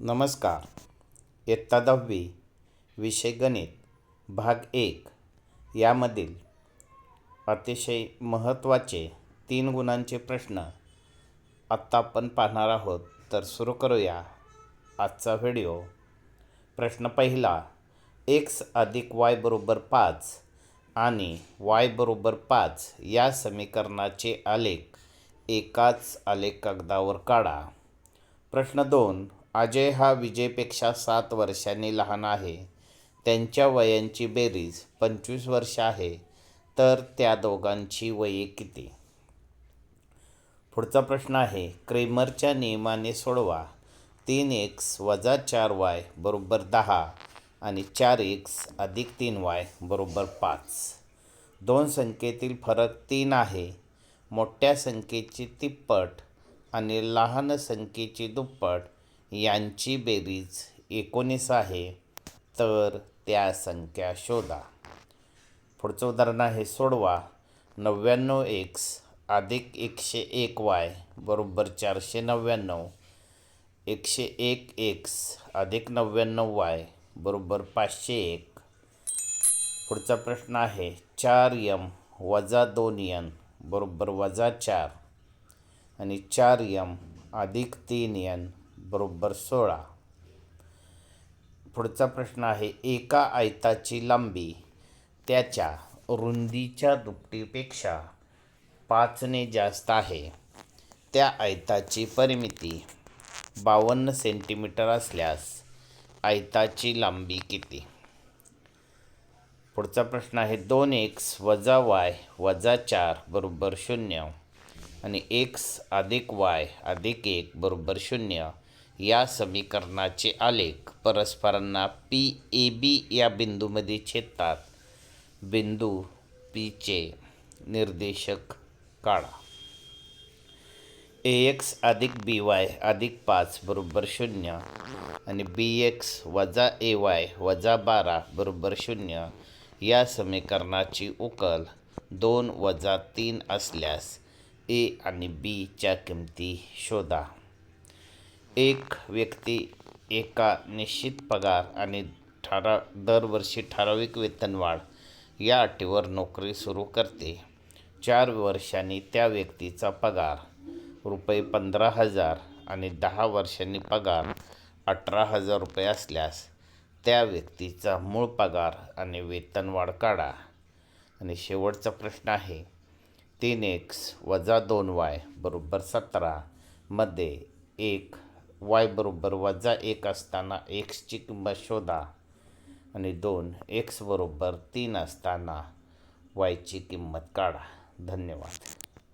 नमस्कार. इयत्ता दहावी विषय गणित भाग एक. यामधील अतिशय महत्त्वाचे तीन गुणांचे प्रश्न आत्ता आपण पाहणार आहोत. तर सुरू करूया आजचा व्हिडिओ. प्रश्न पहिला एक्स अधिक वाय बरोबर पाच आणि वाय बरोबर पाच या समीकरणाचे आलेख एकाच आलेख कागदावर काढा. प्रश्न दोन अजय हा विजयपेक्षा सात वर्षांनी लहान आहे. त्यांच्या वयांची बेरीज पंचवीस वर्ष आहे तर त्या दोघांची वये किती? पुढचा प्रश्न आहे क्रेमरच्या नियमाने सोडवा. तीन एक्स वजा चार वाय बरोबर दहा आणि चार एक्स अधिक तीन वाय बरोबर पाच. दोन संख्येतील फरक तीन आहे. मोठ्या संख्येची तिप्पट आणि लहान संख्येची दुप्पट यांची बेरीज एकोणीस आहे तर त्या संख्या शोधा. पुढचं उदाहरण आहे सोडवा. नव्याण्णव एक्स अधिक एकशे एक वाय बरोबर चारशे नव्याण्णव. एकशे एक एक्स अधिक नव्याण्णव वाय बरोबर पाचशे एक. पुढचा प्रश्न आहे चार यम वजा दोन यन बरोबर वजा चार. आणि चार यम अधिक तीन यन बरोबर सोळा. पुढचा प्रश्न आहे एका आयताची लांबी त्याच्या रुंदीच्या दुपटीपेक्षा पाचने जास्त आहे. त्या आयताची परिमिती बावन्न सेंटीमीटर असल्यास आयताची लांबी किती? पुढचा प्रश्न आहे दोन एक्स वजा वाय वजा चार बरोबर शून्य आणि एक्स अधिक वाय अधिक एक बरोबर शून्य या समीकरणाचे आलेख परस्परांना पी ए बी या बिंदूमध्ये छेदतात. बिंदू पीचे निर्देशक काढा. ए एक्स अधिक बी वाय अधिक पाच बरोबर शून्य आणि बी एक्स वजा ए वाय वजा बारा बरोबर शून्य या समीकरणाची उकल दोन वजा तीन असल्यास ए आणि बीच्या किमती शोधा. एक व्यक्ती एका निश्चित पगार आणि ठरा दरवर्षी ठराविक वेतनवाढ या अटीवर नोकरी सुरू करते. चार वर्षांनी त्या व्यक्तीचा पगार रुपये पंधरा हजार आणि दहा वर्षांनी पगार अठरा हजार रुपये असल्यास त्या व्यक्तीचा मूळ पगार आणि वेतनवाढ काढा. आणि शेवटचा प्रश्न आहे तीन एक्स वजा दोन वाय बरोबर सतरामध्ये एक वाय बरोबर वजा एक असताना एक्सची किंमत शोधा. आणि दोन एक्स बरोबर तीन असताना वायची किंमत काढा. धन्यवाद.